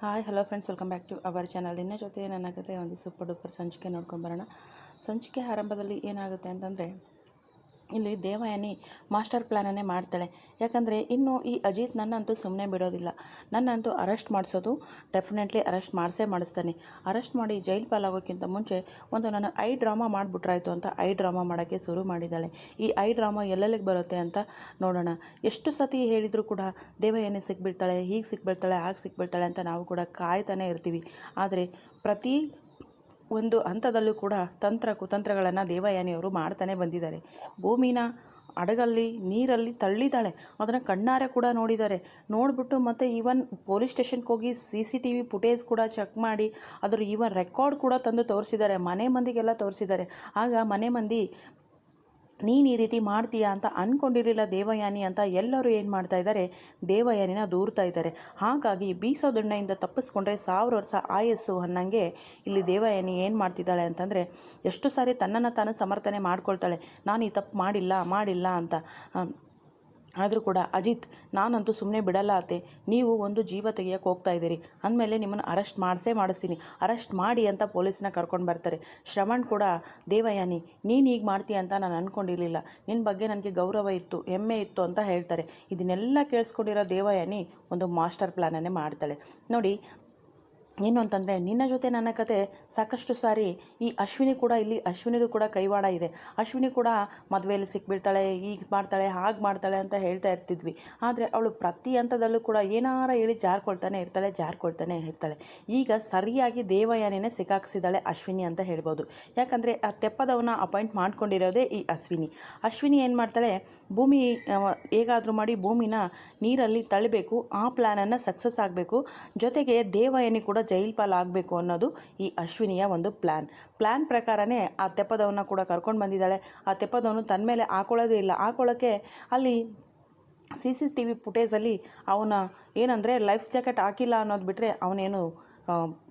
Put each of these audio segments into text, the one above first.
Hi, hello friends, welcome back to our channel. ಇನ್ನ ಜೊತೆ ನನ್ನ ಕತೆ ಒಂದು ಸೂಪರ್ ಡೂಪರ್ ಸಂಚಿಕೆ ನೋಡ್ಕೊಂಬರೋಣ ಸಂಚಿಕೆ ಆರಂಭದಲ್ಲಿ ಏನಾಗುತ್ತೆ ಅಂತಂದರೆ ಇಲ್ಲಿ ದೇವಯಾನಿ ಮಾಸ್ಟರ್ ಪ್ಲ್ಯಾನನ್ನೇ ಮಾಡ್ತಾಳೆ. ಯಾಕಂದರೆ ಇನ್ನು ಈ ಅಜಿತ್ ನನ್ನಂತೂ ಸುಮ್ಮನೆ ಬಿಡೋದಿಲ್ಲ. ನನ್ನಂತೂ ಅರೆಸ್ಟ್ ಮಾಡಿಸೋದು ಡೆಫಿನೆಟ್ಲಿ ಅರೆಸ್ಟ್ ಮಾಡಿಸೇ ಮಾಡಿಸ್ತಾನೆ. ಅರೆಸ್ಟ್ ಮಾಡಿ ಜೈಲ್ ಪಾಲಾಗೋಕ್ಕಿಂತ ಮುಂಚೆ ಒಂದು ನಾನು ಐ ಡ್ರಾಮಾ ಮಾಡಿಬಿಟ್ರಾಯ್ತು ಅಂತ ಐ ಡ್ರಾಮಾ ಮಾಡೋಕ್ಕೆ ಶುರು ಮಾಡಿದ್ದಾಳೆ ಈ ಐ ಡ್ರಾಮಾ ಎಲ್ಲೆಲ್ಲಿಗೆ ಬರುತ್ತೆ ಅಂತ ನೋಡೋಣ. ಎಷ್ಟು ಸತಿ ಹೇಳಿದರೂ ಕೂಡ ದೇವಯಾನಿ ಸಿಕ್ಬಿಡ್ತಾಳೆ, ಹೀಗೆ ಸಿಕ್ಬಿಡ್ತಾಳೆ, ಹಾಗೆ ಸಿಕ್ಬಿಡ್ತಾಳೆ ಅಂತ ನಾವು ಕೂಡ ಕಾಯ್ತಾನೆ ಇರ್ತೀವಿ. ಆದರೆ ಪ್ರತಿ ಒಂದು ಹಂತದಲ್ಲೂ ಕೂಡ ತಂತ್ರ ಕುತಂತ್ರಗಳನ್ನು ದೇವಯಾನಿಯವರು ಮಾಡ್ತಾನೆ ಬಂದಿದ್ದಾರೆ. ಭೂಮಿನ ಹಡಗಲ್ಲಿ ನೀರಲ್ಲಿ ತಳ್ಳಿದ್ದಾಳೆ. ಅದನ್ನು ಕಣ್ಣಾರೆ ಕೂಡ ನೋಡಿದ್ದಾರೆ. ನೋಡಿಬಿಟ್ಟು ಮತ್ತು ಈವನ್ ಪೊಲೀಸ್ ಸ್ಟೇಷನ್ಗೆ ಹೋಗಿ C C T V footage ಕೂಡ ಚೆಕ್ ಮಾಡಿ ಅದರ ಈವನ್ ರೆಕಾರ್ಡ್ ಕೂಡ ತಂದು ತೋರಿಸಿದ್ದಾರೆ. ಮನೆ ಮಂದಿಗೆಲ್ಲ ತೋರಿಸಿದ್ದಾರೆ. ಆಗ ಮನೆ ಮಂದಿ ನೀನು ಈ ರೀತಿ ಮಾಡ್ತೀಯಾ ಅಂತ ಅಂದ್ಕೊಂಡಿರಲಿಲ್ಲ ದೇವಯಾನಿ ಅಂತ ಎಲ್ಲರೂ ಏನು ಮಾಡ್ತಾ ಇದ್ದಾರೆ ದೇವಯಾನಿನ ದೂರ್ತಾ ಇದ್ದಾರೆ ಹಾಗಾಗಿ ಬೀಸೋದಣ್ಣೆಯಿಂದ ತಪ್ಪಿಸ್ಕೊಂಡ್ರೆ ಸಾವಿರ ವರ್ಷ ಆಯಸ್ಸು ಅನ್ನಂಗೆ ಇಲ್ಲಿ ದೇವಯಾನಿ ಏನು ಮಾಡ್ತಿದ್ದಾಳೆ ಅಂತಂದರೆ, ಎಷ್ಟು ಸಾರಿ ತನ್ನನ್ನು ತಾನು ಸಮರ್ಥನೆ ಮಾಡ್ಕೊಳ್ತಾಳೆ. ನಾನು ಈ ತಪ್ಪು ಮಾಡಿಲ್ಲ ಮಾಡಿಲ್ಲ ಅಂತ. ಆದರೂ ಕೂಡ, ಅಜಿತ್, ನಾನಂತೂ ಸುಮ್ಮನೆ ಬಿಡಲ್ಲ ಅತ್ತೆ. ನೀವು ಒಂದು ಜೀವ ತೆಗಿಯೋಕೆ ಹೋಗ್ತಾ ಇದ್ದೀರಿ. ಅಂದಮೇಲೆ ನಿಮ್ಮನ್ನು ಅರೆಸ್ಟ್ ಮಾಡಿಸೇ ಮಾಡಿಸ್ತೀನಿ. ಅರೆಸ್ಟ್ ಮಾಡಿ ಅಂತ ಪೊಲೀಸನ್ನ ಕರ್ಕೊಂಡು ಬರ್ತಾರೆ. ಶ್ರವಣ್ ಕೂಡ, ದೇವಯಾನಿ, ನೀನು ಈಗ ಮಾಡ್ತೀಯ ಅಂತ ನಾನು ಅಂದ್ಕೊಂಡಿರಲಿಲ್ಲ ನಿನ್ನ ಬಗ್ಗೆ ನನಗೆ ಗೌರವ ಇತ್ತು, ಹೆಮ್ಮೆ ಇತ್ತು ಅಂತ ಹೇಳ್ತಾರೆ. ಇದನ್ನೆಲ್ಲ ಕೇಳಿಸ್ಕೊಂಡಿರೋ ದೇವಯಾನಿ ಒಂದು ಮಾಸ್ಟರ್ ಪ್ಲ್ಯಾನನ್ನೇ ಮಾಡ್ತಾಳೆ. ನೋಡಿ ಏನು ಅಂತಂದರೆ, ನಿನ್ನ ಜೊತೆ ನನ್ನ ಕತೆ ಸಾಕಷ್ಟು ಸಾರಿ ಈ ಅಶ್ವಿನಿ ಕೂಡ ಇಲ್ಲಿ, ಅಶ್ವಿನಿದು ಕೂಡ ಕೈವಾಡ ಇದೆ. ಅಶ್ವಿನಿ ಕೂಡ ಮದುವೆಯಲ್ಲಿ ಸಿಕ್ಬಿಡ್ತಾಳೆ ಈಗ ಮಾಡ್ತಾಳೆ, ಹಾಗೆ ಮಾಡ್ತಾಳೆ ಅಂತ ಹೇಳ್ತಾ ಇರ್ತಿದ್ವಿ. ಆದರೆ ಅವಳು ಪ್ರತಿ ಹಂತದಲ್ಲೂ ಕೂಡ ಏನಾರ ಹೇಳಿ ಜಾರ್ಕೊಳ್ತಾನೆ ಇರ್ತಾಳೆ ಜಾರ್ಕೊಳ್ತಾನೆ ಇರ್ತಾಳೆ. ಈಗ ಸರಿಯಾಗಿ ದೇವಯಾನಿನೇ ಸಿಕ್ಕಾಕ್ಸಿದ್ದಾಳೆ ಅಶ್ವಿನಿ ಅಂತ ಹೇಳ್ಬೋದು. ಯಾಕಂದರೆ ಆ ತೆಪ್ಪದವನ್ನ ಅಪಾಯಿಂಟ್ ಮಾಡ್ಕೊಂಡಿರೋದೇ ಈ ಅಶ್ವಿನಿ. ಅಶ್ವಿನಿ ಏನು ಮಾಡ್ತಾಳೆ, ಭೂಮಿ ಹೇಗಾದರೂ ಮಾಡಿ ಭೂಮಿನ ನೀರಲ್ಲಿ ತಳ್ಳಬೇಕು ಆ ಪ್ಲ್ಯಾನನ್ನು ಸಕ್ಸಸ್ ಆಗಬೇಕು. ಜೊತೆಗೆ ದೇವಯಾನಿ ಕೂಡ ಜೈಲ್ ಪಾಲಾಗಬೇಕು ಅನ್ನೋದು ಈ ಅಶ್ವಿನಿಯ ಒಂದು ಪ್ಲ್ಯಾನ್ ಪ್ಲ್ಯಾನ್ ಪ್ರಕಾರನೇ ಆ ತೆಪ್ಪದವನ್ನ ಕೂಡ ಕರ್ಕೊಂಡು ಬಂದಿದ್ದಾಳೆ. ಆ ತೆಪ್ಪದವನು ತನ್ನ ಮೇಲೆ ಹಾಕೊಳ್ಳೋದೇ ಇಲ್ಲ. ಹಾಕೊಳ್ಳೋಕ್ಕೆ ಅಲ್ಲಿ ಸಿ ಸಿ ಟಿ ವಿ ಫುಟೇಜಲ್ಲಿ ಅವನ ಏನಂದರೆ ಲೈಫ್ ಜಾಕೆಟ್ ಹಾಕಿಲ್ಲ ಅನ್ನೋದು ಬಿಟ್ಟರೆ ಅವನೇನು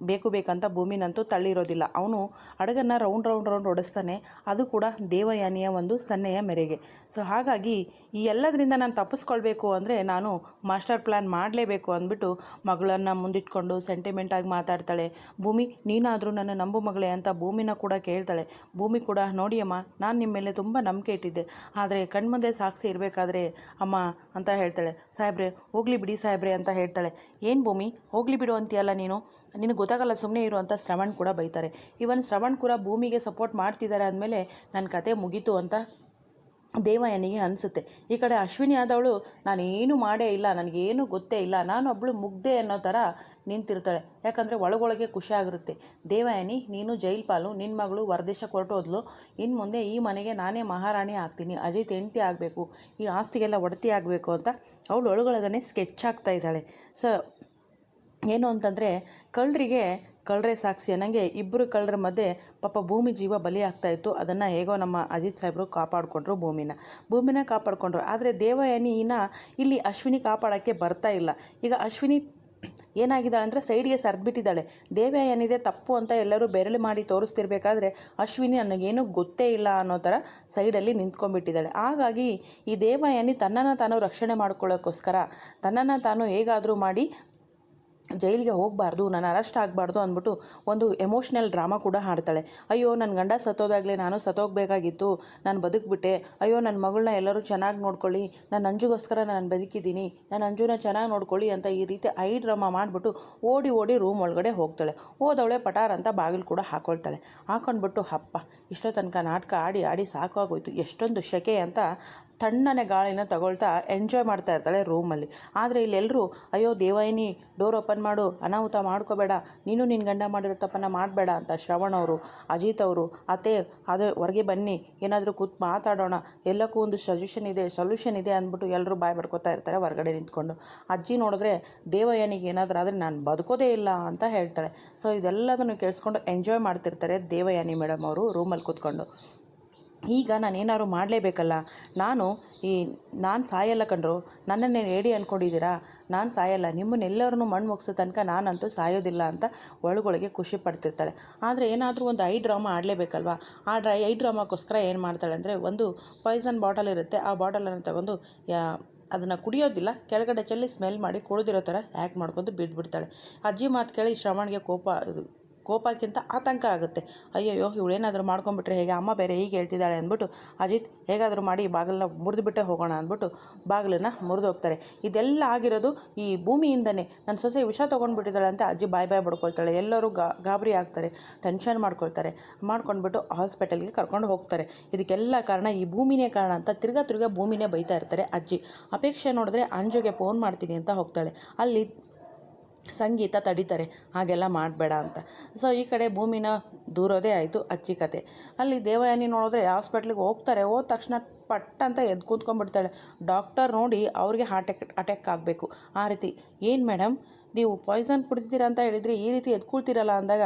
ಬೇಕು ಬೇಕಂತ ಭೂಮಿನಂತೂ ತಳ್ಳಿರೋದಿಲ್ಲ. ಅವನು ಹಡಗನ್ನ ರೌಂಡ್ ರೌಂಡ್ ರೌಂಡ್ ಓಡಿಸ್ತಾನೆ. ಅದು ಕೂಡ ದೇವಯಾನಿಯ ಒಂದು ಸನ್ನೆಯ ಮೇರೆಗೆ. ಸೊ ಹಾಗಾಗಿ ಈ ಎಲ್ಲದರಿಂದ ನಾನು ತಪ್ಪಿಸ್ಕೊಳ್ಬೇಕು ಅಂದರೆ ನಾನು ಮಾಸ್ಟರ್ ಪ್ಲ್ಯಾನ್ ಮಾಡಲೇಬೇಕು ಅಂದ್ಬಿಟ್ಟು ಮಗಳನ್ನು ಮುಂದಿಟ್ಕೊಂಡು ಸೆಂಟಿಮೆಂಟಾಗಿ ಮಾತಾಡ್ತಾಳೆ. ಭೂಮಿ, ನೀನಾದರೂ ನನ್ನ ನಂಬು ಮಗಳೇ ಅಂತ ಭೂಮಿನ ಕೂಡ ಕೇಳ್ತಾಳೆ. ಭೂಮಿ ಕೂಡ ನೋಡಿಯಮ್ಮ ನಾನು ನಿಮ್ಮ ಮೇಲೆ ತುಂಬ ನಂಬಿಕೆ ಇಟ್ಟಿದ್ದೆ. ಆದರೆ ಕಣ್ಮುಂದೆ ಸಾಕ್ಷಿ ಇರಬೇಕಾದ್ರೆ ಅಮ್ಮ ಅಂತ ಹೇಳ್ತಾಳೆ. ಸಾಹೇಬ್ರೆ, ಹೋಗ್ಲಿ ಬಿಡಿ ಸಾಹೇಬ್ರೆ, ಅಂತ ಹೇಳ್ತಾಳೆ. ಏನು ಭೂಮಿ, ಹೋಗ್ಲಿ ಬಿಡು ಅಂತೀಯಲ್ಲ ನೀನು? ನಿನಗೆ ಗೊತ್ತಾಗಲ್ಲ ಸುಮ್ಮನೆ ಇರು ಅಂತ ಶ್ರವಣ್ ಕೂಡ ಬೈತಾರೆ. ಇವನ್ ಶ್ರವಣ್ ಕೂಡ ಭೂಮಿಗೆ ಸಪೋರ್ಟ್ ಮಾಡ್ತಿದ್ದಾರೆ ಅಂದಮೇಲೆ ನನ್ನ ಕತೆ ಮುಗೀತು ಅಂತ ದೇವಯಾನಿಗೆ ಅನಿಸುತ್ತೆ. ಈ ಕಡೆ ಅಶ್ವಿನಿ ಆದವಳು, ನಾನೇನು ಮಾಡೇ ಇಲ್ಲ, ನನಗೇನು ಗೊತ್ತೇ ಇಲ್ಲ ನಾನು ಒಬ್ಬಳು ಮುಗ್ದೆ ಅನ್ನೋ ಥರ ನಿಂತಿರ್ತಾಳೆ. ಯಾಕಂದರೆ ಒಳಗೊಳಗೆ ಖುಷಿಯಾಗಿರುತ್ತೆ ದೇವಯಾನಿ, ನೀನು ಜೈಲ್ ಪಾಲು ನಿನ್ನ ಮಗಳು ವರದೇಶ ಕೊರಟೋದ್ಲು ಇನ್ನು ಮುಂದೆ ಈ ಮನೆಗೆ ನಾನೇ ಮಹಾರಾಣಿ ಆಗ್ತೀನಿ, ಅಜಿತ್ ಹೆಂಡತಿ ಆಗಬೇಕು, ಈ ಆಸ್ತಿಗೆಲ್ಲ ಒಡತಿ ಆಗಬೇಕು ಅಂತ ಅವಳು ಒಳಗೊಳಗನೆ ಸ್ಕೆಚ್ ಆಗ್ತಾ ಇದ್ದಾಳೆ. ಸೊ ಏನು ಅಂತಂದರೆ, ಕಳ್ಳರಿಗೆ ಕಳ್ಳರೇ ಸಾಕ್ಷಿ ಅನ್ನಂಗೆ ಇಬ್ಬರು ಕಳ್ಳರ ಮಧ್ಯೆ ಪಾಪ ಭೂಮಿ ಜೀವ ಬಲಿ ಆಗ್ತಾಯಿತ್ತು ಅದನ್ನು ಹೇಗೋ ನಮ್ಮ ಅಜಿತ್ ಸಾಹೇಬರು ಕಾಪಾಡಿಕೊಂಡ್ರು ಭೂಮಿನ. ಭೂಮಿನ ಕಾಪಾಡಿಕೊಂಡ್ರು. ಆದರೆ ದೇವಯಾನಿನ ಇಲ್ಲಿ ಅಶ್ವಿನಿ ಕಾಪಾಡೋಕ್ಕೆ ಬರ್ತಾ ಇಲ್ಲ. ಈಗ ಅಶ್ವಿನಿ ಏನಾಗಿದ್ದಾಳೆ ಅಂದರೆ ಸೈಡ್ಗೆ ಸರಿದ್ಬಿಟ್ಟಿದ್ದಾಳೆ. ದೇವಯಾನಿದೆ ತಪ್ಪು ಅಂತ ಎಲ್ಲರೂ ಬೆರಳು ಮಾಡಿ ತೋರಿಸ್ತಿರ್ಬೇಕಾದ್ರೆ ಅಶ್ವಿನಿ ನನಗೇನು ಗೊತ್ತೇ ಇಲ್ಲ ಅನ್ನೋ ಥರ ಸೈಡಲ್ಲಿ ನಿಂತ್ಕೊಂಡ್ಬಿಟ್ಟಿದ್ದಾಳೆ. ಹಾಗಾಗಿ ಈ ದೇವಯಾನಿ ತನ್ನನ್ನು ತಾನು ರಕ್ಷಣೆ ಮಾಡ್ಕೊಳ್ಳೋಕ್ಕೋಸ್ಕರ, ತನ್ನನ್ನು ತಾನು ಹೇಗಾದರೂ ಮಾಡಿ ಜೈಲಿಗೆ ಹೋಗಬಾರ್ದು ನಾನು ಅರೆಸ್ಟ್ ಆಗಬಾರ್ದು ಅಂದ್ಬಿಟ್ಟು ಒಂದು ಎಮೋಷ್ನಲ್ ಡ್ರಾಮಾ ಕೂಡ ಹಾಡ್ತಾಳೆ. ಅಯ್ಯೋ ನನ್ನ ಗಂಡ ಸತ್ತೋದಾಗಲೇ ನಾನು ಸತ್ತೋಗ್ಬೇಕಾಗಿತ್ತು, ನಾನು ಬದುಕ್ಬಿಟ್ಟೆ. ಅಯ್ಯೋ ನನ್ನ ಮಗಳನ್ನ ಎಲ್ಲರೂ ಚೆನ್ನಾಗಿ ನೋಡ್ಕೊಳ್ಳಿ, ನಾನು ಅಂಜುಗೋಸ್ಕರ ನಾನು ಬದುಕಿದ್ದೀನಿ, ನಾನು ಅಂಜುನ ಚೆನ್ನಾಗಿ ನೋಡ್ಕೊಳ್ಳಿ ಅಂತ ಈ ರೀತಿ ಐ ಡ್ರಾಮಾ ಮಾಡಿಬಿಟ್ಟು ಓಡಿ ಓಡಿ ರೂಮ್ ಒಳಗಡೆ ಹೋಗ್ತಾಳೆ. ಹೋದವಳೆ ಪಟಾರ್ ಅಂತ ಬಾಗಿಲು ಕೂಡ ಹಾಕೊಳ್ತಾಳೆ. ಹಾಕೊಂಡ್ಬಿಟ್ಟು ಹಪ್ಪ ಇಷ್ಟೋ ತನಕ ನಾಟಕ ಆಡಿ ಆಡಿ ಸಾಕಾಗೋಯ್ತು, ಎಷ್ಟೊಂದು ಶೆಕೆ ಅಂತ ತಣ್ಣನೆ ಗಾಳಿನ ತಗೊಳ್ತಾ ಎಂಜಾಯ್ ಮಾಡ್ತಾ ಇರ್ತಾಳೆ ರೂಮಲ್ಲಿ ಆದರೆ ಇಲ್ಲೆಲ್ಲರೂ ಅಯ್ಯೋ ದೇವಾಯಿನಿ ಡೋರ್ ಓಪನ್ ಮಾಡು, ಅನಾಹುತ ಮಾಡ್ಕೋಬೇಡ, ನೀನು ನಿನ್ನ ಗಂಡ ಮಾಡಿರೋ ತಪ್ಪನ್ನು ಮಾಡಬೇಡ ಅಂತ ಶ್ರವಣ್ ಅವರು, ಅಜಿತ್ ಅವರು, ಅತ್ತೆ, ಅದೇ ಹೊರಗೆ ಬನ್ನಿ, ಏನಾದರೂ ಕೂತ್ ಮಾತಾಡೋಣ, ಎಲ್ಲಕ್ಕೂ ಒಂದು ಸಜೆಷನ್ ಇದೆ ಸೊಲ್ಯೂಷನ್ ಇದೆ ಅಂದ್ಬಿಟ್ಟು ಎಲ್ಲರೂ ಬಾಯ್ ಮಾಡ್ಕೋತಾ ಇರ್ತಾರೆ ಹೊರಗಡೆ ನಿಂತ್ಕೊಂಡು. ಅಜ್ಜಿ ನೋಡಿದ್ರೆ ದೇವಯ್ಯನಿಗೆ ಏನಾದರೂ ಆದರೆ ನಾನು ಬದುಕೋದೇ ಇಲ್ಲ ಅಂತ ಹೇಳ್ತಾಳೆ. ಸೊ ಇದೆಲ್ಲದನ್ನು ಕೇಳಿಸ್ಕೊಂಡು ಎಂಜಾಯ್ ಮಾಡ್ತಿರ್ತಾರೆ ದೇವಯಾನಿ ಮೇಡಮ್ ಅವರು ರೂಮಲ್ಲಿ ಕೂತ್ಕೊಂಡು. ಈಗ ನಾನು ಏನಾದ್ರು ಮಾಡಲೇಬೇಕಲ್ಲ? ನಾನು ಈ, ನಾನು ಸಾಯಲ್ಲ ಕಂಡ್ರು ನನ್ನನ್ನೇ ಹೇಳಿ ಅಂದ್ಕೊಂಡಿದ್ದೀರಾ ನಾನು ಸಾಯಲ್ಲ. ನಿಮ್ಮನ್ನೆಲ್ಲರನ್ನೂ ಮಣ್ಣು ಮುಗಿಸೋ ತನಕ ನಾನಂತೂ ಸಾಯೋದಿಲ್ಲ ಅಂತ ಒಳಗೊಳಗೆ ಖುಷಿ ಪಡ್ತಿರ್ತಾಳೆ ಆದರೆ ಏನಾದರೂ ಒಂದು ಐ ಡ್ರಾಮಾ ಆಡಲೇಬೇಕಲ್ವಾ? ಆ ಡ್ರೈ, ಐ ಡ್ರಾಮಾಕ್ಕೋಸ್ಕರ ಏನು ಮಾಡ್ತಾಳೆ ಅಂದರೆ ಒಂದು ಪಾಯ್ಸನ್ ಬಾಟಲ್ ಇರುತ್ತೆ. ಆ ಬಾಟಲನ್ನು ತಗೊಂಡು ಯಾ, ಅದನ್ನು ಕುಡಿಯೋದಿಲ್ಲ. ಕೆಳಗಡೆ ಚೆಲ್ಲಿ ಸ್ಮೆಲ್ ಮಾಡಿ ಕುಡಿದಿರೋ ಥರ ಆ್ಯಕ್ಟ್ ಮಾಡ್ಕೊಂಡು ಬಿಟ್ಬಿಡ್ತಾಳೆ. ಅಜ್ಜಿ ಮಾತು ಕೇಳಿ ಶ್ರವಣ್ಗೆ ಕೋಪ ಕೋಪಕ್ಕಿಂತ ಆತಂಕ ಆಗುತ್ತೆ. ಅಯ್ಯಯ್ಯೋ, ಇವಳೇನಾದರೂ ಮಾಡ್ಕೊಂಬಿಟ್ರೆ ಹೇಗೆ? ಅಮ್ಮ ಬೇರೆ ಹೀಗೆ ಹೇಳ್ತಿದ್ದಾಳೆ ಅಂದ್ಬಿಟ್ಟು, ಅಜಿತ್, ಹೇಗಾದರೂ ಮಾಡಿ ಬಾಗಿಲನ್ನ ಮುರಿದುಬಿಟ್ಟೆ ಹೋಗೋಣ ಅಂದ್ಬಿಟ್ಟು ಬಾಗಿಲನ್ನು ಮುರಿದು ಹೋಗ್ತಾರೆ. ಇದೆಲ್ಲ ಆಗಿರೋದು ಈ ಭೂಮಿಯಿಂದನೇ. ನನ್ನ ಸೊಸೆ ವಿಷ ತೊಗೊಂಡ್ಬಿಟ್ಟಿದ್ದಾಳೆ ಅಂತ ಅಜ್ಜಿ ಬಾಯ್ ಬಾಯ್ ಬಡ್ಕೊಳ್ತಾಳೆ. ಎಲ್ಲರೂ ಗಾಬರಿ ಆಗ್ತಾರೆ, ಟೆನ್ಷನ್ ಮಾಡ್ಕೊಳ್ತಾರೆ. ಮಾಡ್ಕೊಂಡ್ಬಿಟ್ಟು ಹಾಸ್ಪಿಟಲ್ಗೆ ಕರ್ಕೊಂಡು ಹೋಗ್ತಾರೆ. ಇದಕ್ಕೆಲ್ಲ ಕಾರಣ ಈ ಭೂಮಿನೇ ಕಾರಣ ಅಂತ ತಿರ್ಗಾ ತಿರ್ಗಾ ಭೂಮಿನೇ ಬೈತಾ ಇರ್ತಾರೆ ಅಜ್ಜಿ. ಅಪೇಕ್ಷೆ ನೋಡಿದ್ರೆ ಅಂಜುಗೆ ಫೋನ್ ಮಾಡ್ತೀನಿ ಅಂತ ಹೋಗ್ತಾಳೆ. ಅಲ್ಲಿ ಸಂಗೀತ ತಡೀತಾರೆ, ಹಾಗೆಲ್ಲ ಮಾಡಬೇಡ ಅಂತ. ಸೊ ಈ ಕಡೆ ಭೂಮಿನ ದೂರೋದೇ ಆಯಿತು ಅಚ್ಚಿ ಕತೆ. ಅಲ್ಲಿ ದೇವಯಾನಿ ನೋಡಿದ್ರೆ ಹಾಸ್ಪಿಟ್ಲಿಗೆ ಹೋಗ್ತಾರೆ, ಹೋದ ತಕ್ಷಣ ಪಟ್ ಅಂತ ಎದ್ದು ಕೂತ್ಕೊಂಡ್ಬಿಡ್ತಾಳೆ. ಡಾಕ್ಟರ್ ನೋಡಿ ಅವ್ರಿಗೆ ಹಾರ್ಟ್ ಅಟ್ಯಾಕ್ ಅಟ್ಯಾಕ್ ಆಗಬೇಕು. ಆ ರೀತಿ, ಏನು ಮೇಡಮ್ ನೀವು ಪಾಯ್ಸನ್ ಕುಡಿದಿದ್ದೀರಾ ಅಂತ ಹೇಳಿದರೆ ಈ ರೀತಿ ಎದ್ಕೊಳ್ತೀರಲ್ಲ ಅಂದಾಗ,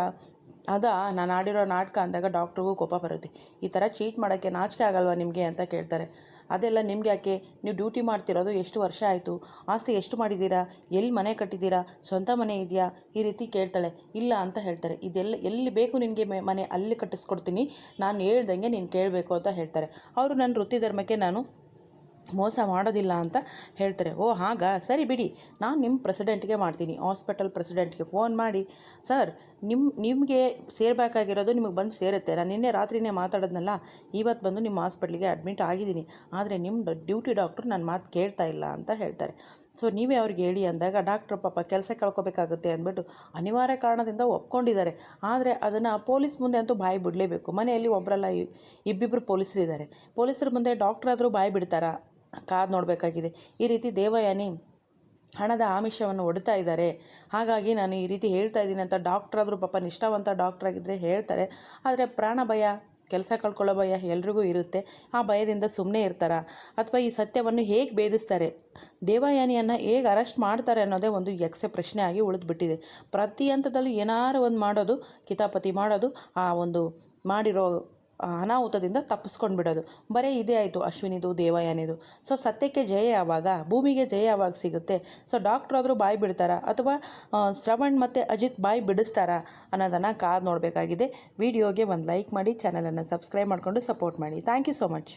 ಅದ, ನಾನು ಆಡಿರೋ ನಾಟಕ ಅಂದಾಗ ಡಾಕ್ಟ್ರಿಗೂ ಕೋಪ ಬರುತ್ತೆ. ಈ ಥರ ಚೀಟ್ ಮಾಡೋಕ್ಕೆ ನಾಚಿಕೆ ಆಗಲ್ವಾ ನಿಮಗೆ ಅಂತ ಕೇಳ್ತಾರೆ. ಅದೆಲ್ಲ ನಿಮ್ಗೆ ಯಾಕೆ? ನೀವು ಡ್ಯೂಟಿ ಮಾಡ್ತಿರೋದು ಎಷ್ಟು ವರ್ಷ ಆಯಿತು? ಆಸ್ತಿ ಎಷ್ಟು ಮಾಡಿದ್ದೀರಾ? ಎಲ್ಲಿ ಮನೆ ಕಟ್ಟಿದ್ದೀರಾ? ಸ್ವಂತ ಮನೆ ಇದೆಯಾ? ಈ ರೀತಿ ಕೇಳ್ತಾಳೆ. ಇಲ್ಲ ಅಂತ ಹೇಳ್ತಾರೆ. ಇದೆಲ್ಲ ಎಲ್ಲಿ ಬೇಕು ನಿನಗೆ ಮನೆ ಅಲ್ಲಿ ಕಟ್ಟಿಸ್ಕೊಡ್ತೀನಿ. ನಾನು ಹೇಳ್ದಂಗೆ ನೀನು ಕೇಳಬೇಕು ಅಂತ ಹೇಳ್ತಾರೆ. ಅವರು ನನ್ನ ವೃತ್ತಿ ಧರ್ಮಕ್ಕೆ ನಾನು ಮೋಸ ಮಾಡೋದಿಲ್ಲ ಅಂತ ಹೇಳ್ತಾರೆ. ಓ, ಹಾಗಾ? ಸರಿ ಬಿಡಿ. ನಾನು ನಿಮ್ಮ ಪ್ರೆಸಿಡೆಂಟ್ಗೆ ಮಾಡ್ತೀನಿ. ಹಾಸ್ಪಿಟಲ್ ಪ್ರೆಸಿಡೆಂಟ್ಗೆ ಫೋನ್ ಮಾಡಿ. ಸರ್ ನಿಮ್ಮ ನಿಮಗೆ ಸೇರಬೇಕಾಗಿರೋದು ನಿಮಗೆ ಬಂದು ಸೇರುತ್ತೆ. ನಾನು ನಿನ್ನೆ ರಾತ್ರಿನೇ ಮಾತಾಡೋದ್ನಲ್ಲ ಇವತ್ತು ಬಂದು ನಿಮ್ಮ ಹಾಸ್ಪಿಟ್ಲಿಗೆ ಅಡ್ಮಿಟ್ ಆಗಿದ್ದೀನಿ. ಆದರೆ ನಿಮ್ಮ ಡ್ಯೂಟಿ ಡಾಕ್ಟ್ರು ನನ್ನ ಮಾತು ಕೇಳ್ತಾ ಇಲ್ಲ ಅಂತ ಹೇಳ್ತಾರೆ. ಸೊ, ನೀವೇ ಅವ್ರಿಗೆ ಹೇಳಿ ಅಂದಾಗ, ಡಾಕ್ಟ್ರ್ ಪಾಪ ಕೆಲಸ ಕಳ್ಕೊಬೇಕಾಗುತ್ತೆ ಅಂದ್ಬಿಟ್ಟು ಅನಿವಾರ್ಯ ಕಾರಣದಿಂದ ಒಪ್ಕೊಂಡಿದ್ದಾರೆ. ಆದರೆ ಅದನ್ನು ಪೊಲೀಸ್ ಮುಂದೆ ಅಂತೂ ಬಾಯಿ ಬಿಡಲೇಬೇಕು. ಮನೆಯಲ್ಲಿ ಒಬ್ಬರಲ್ಲ ಇಬ್ಬಿಬ್ಬರು ಪೊಲೀಸರಿದ್ದಾರೆ. ಪೊಲೀಸರ ಮುಂದೆ ಡಾಕ್ಟ್ರಾದರೂ ಬಾಯಿ ಬಿಡ್ತಾರಾ? ಕಾದು ನೋಡಬೇಕಾಗಿದೆ. ಈ ರೀತಿ ದೇವಯಾನಿ ಹಣದ ಆಮಿಷವನ್ನು ಒಡ್ತಾ ಇದ್ದಾರೆ. ಹಾಗಾಗಿ ನಾನು ಈ ರೀತಿ ಹೇಳ್ತಾ ಇದ್ದೀನಿ ಅಂತ ಡಾಕ್ಟ್ರಾದರೂ ಪಾಪ ನಿಷ್ಠಾವಂತ ಡಾಕ್ಟ್ರಾಗಿದ್ದರೆ ಹೇಳ್ತಾರೆ. ಆದರೆ ಪ್ರಾಣ ಭಯ, ಕೆಲಸ ಕಳ್ಕೊಳ್ಳೋ ಭಯ ಎಲ್ರಿಗೂ ಇರುತ್ತೆ. ಆ ಭಯದಿಂದ ಸುಮ್ಮನೆ ಇರ್ತಾರ? ಅಥವಾ ಈ ಸತ್ಯವನ್ನು ಹೇಗೆ ಭೇದಿಸ್ತಾರೆ? ದೇವಯಾನಿಯನ್ನು ಹೇಗೆ ಅರೆಸ್ಟ್ ಮಾಡ್ತಾರೆ ಅನ್ನೋದೇ ಒಂದು ಯಕ್ಷ ಪ್ರಶ್ನೆ ಆಗಿ ಉಳಿದ್ಬಿಟ್ಟಿದೆ. ಪ್ರತಿ ಹಂತದಲ್ಲೂ ಏನಾರು ಒಂದು ಮಾಡೋದು, ಕಿತಾಪತಿ ಮಾಡೋದು, ಆ ಒಂದು ಮಾಡಿರೋ ಅನಾಹುತದಿಂದ ತಪ್ಪಿಸ್ಕೊಂಡು ಬಿಡೋದು ಬರೀ ಇದೇ ಆಯಿತು ಅಶ್ವಿನಿದು, ದೇವಯಾನಿದು. ಸೊ ಸತ್ಯಕ್ಕೆ ಜಯ ಯಾವಾಗ? ಭೂಮಿಗೆ ಜಯ ಯಾವಾಗ ಸಿಗುತ್ತೆ? ಸೊ ಡಾಕ್ಟ್ರ್ ಆದರೂ ಬಾಯಿ ಬಿಡ್ತಾರಾ? ಅಥವಾ ಶ್ರವಣ್ ಮತ್ತು ಅಜಿತ್ ಬಾಯಿ ಬಿಡಿಸ್ತಾರಾ? ಅನ್ನೋದನ್ನು ಕಾದು ನೋಡಬೇಕಾಗಿದೆ. ವಿಡಿಯೋಗೆ ಒಂದು ಲೈಕ್ ಮಾಡಿ ಚಾನಲನ್ನು ಸಬ್ಸ್ಕ್ರೈಬ್ ಮಾಡಿಕೊಂಡು ಸಪೋರ್ಟ್ ಮಾಡಿ. Thank you so much